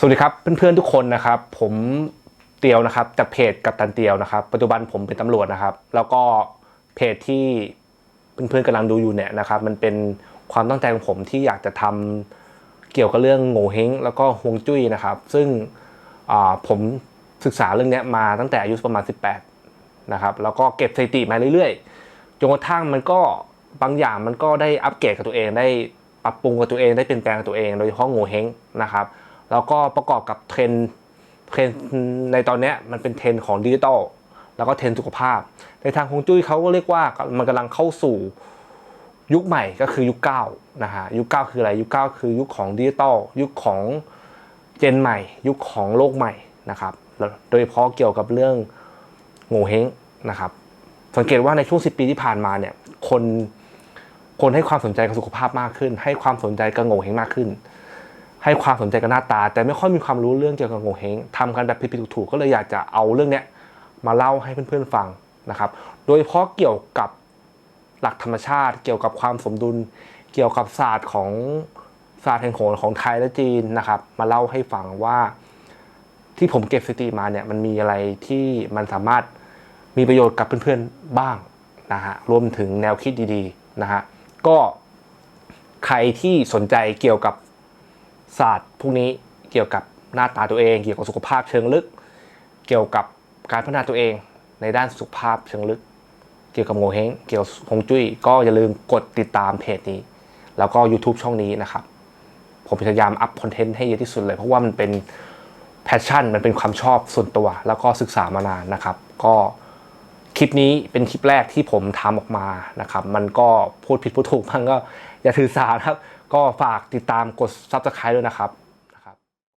สวัสดีครับเพื่อนๆทุกคนนะครับผมเตียวนะครับจากเพจกัปตันเตียวนะครับ ปัจจุบันผมเป็นตำรวจนะครับ แล้วก็เพจที่เพื่อนๆกำลังดูอยู่เนี่ยนะครับมันเป็นความตั้งใจของผมที่อยากจะทำเกี่ยวกับเรื่องโง่เฮงแล้วก็ฮวงจุ้ยนะครับ ซึ่งผมศึกษาเรื่องนี้มาตั้งแต่อายุประมาณ 18นะครับแล้วก็เก็บสถิติมาเรื่อยๆจนกระทั่งมันก็บางอย่างมันก็ได้อัปเกรดกับตัวเองได้ปรับปรุงกับตัวเองได้เปลี่ยนแปลงกับตัวเอง โดยเฉพาะโง่เฮงนะครับ แล้วก็ประกอบกับเทรนเทรนในตอนนี้มันเป็นเทรนของดิจิตอลแล้วก็เทรนสุขภาพ ในทางฮวงจุ้ยเขาก็เรียกว่ามันกำลังเข้าสู่ยุคใหม่ก็คือยุคเก้านะฮะยุคเก้าคืออะไรยุคเก้าคือยุคของดิจิตอลยุคของเจนใหม่ ยุคของโลกใหม่นะครับโดยเฉพาะเกี่ยวกับเรื่องโง่เฮงนะครับ สังเกตว่าในช่วง 10 ปีที่ผ่านมาเนี่ยคนคนให้ความสนใจกับสุขภาพมากขึ้น ให้ความสนใจกับโง่เฮงมากขึ้น ให้ความสนใจกับหน้าตา แต่ไม่ค่อยมีความรู้เรื่องเกี่ยวกับโงเฮงทำกันแบบผิดๆถูกๆก็เลยอยากจะเอาเรื่องเนี้ยมาเล่าให้เพื่อนๆฟังนะครับ โดยเฉพาะเกี่ยวกับหลักธรรมชาติ เกี่ยวกับความสมดุล เกี่ยวกับศาสตร์ของศาสตร์แห่งโหรของไทยและจีนนะครับ มาเล่าให้ฟังว่าที่ผมเก็บสถิติมาเนี่ยมันมีอะไรที่มันสามารถมีประโยชน์กับเพื่อนๆบ้างนะฮะรวมถึงแนวคิดดีๆนะฮะก็ใครที่สนใจเกี่ยวกับ ศาสตร์พวกนี้เกี่ยวกับหน้าตาตัวเอง เกี่ยวกับสุขภาพเชิงลึก เกี่ยวกับการพัฒนาตัวเองในด้านสุขภาพเชิงลึก เกี่ยวกับโงเฮงเกี่ยวกับฮงจุ้ยก็อย่าลืมกดติดตามเพจนี้ แล้วก็ YouTube ช่องนี้นะครับ ผมพยายามอัพคอนเทนต์ให้เยอะที่สุดเลย เพราะว่ามันเป็นแพชชั่นมันเป็นความชอบส่วนตัว แล้วก็ศึกษามานานนะครับ ก็คลิปนี้เป็นคลิปแรกที่ผมทำออกมานะครับ มันก็พูดผิดพูดถูกบ้างก็อย่าถือสาครับ ก็ฝากติดตามกด Subscribe ด้วยนะครับ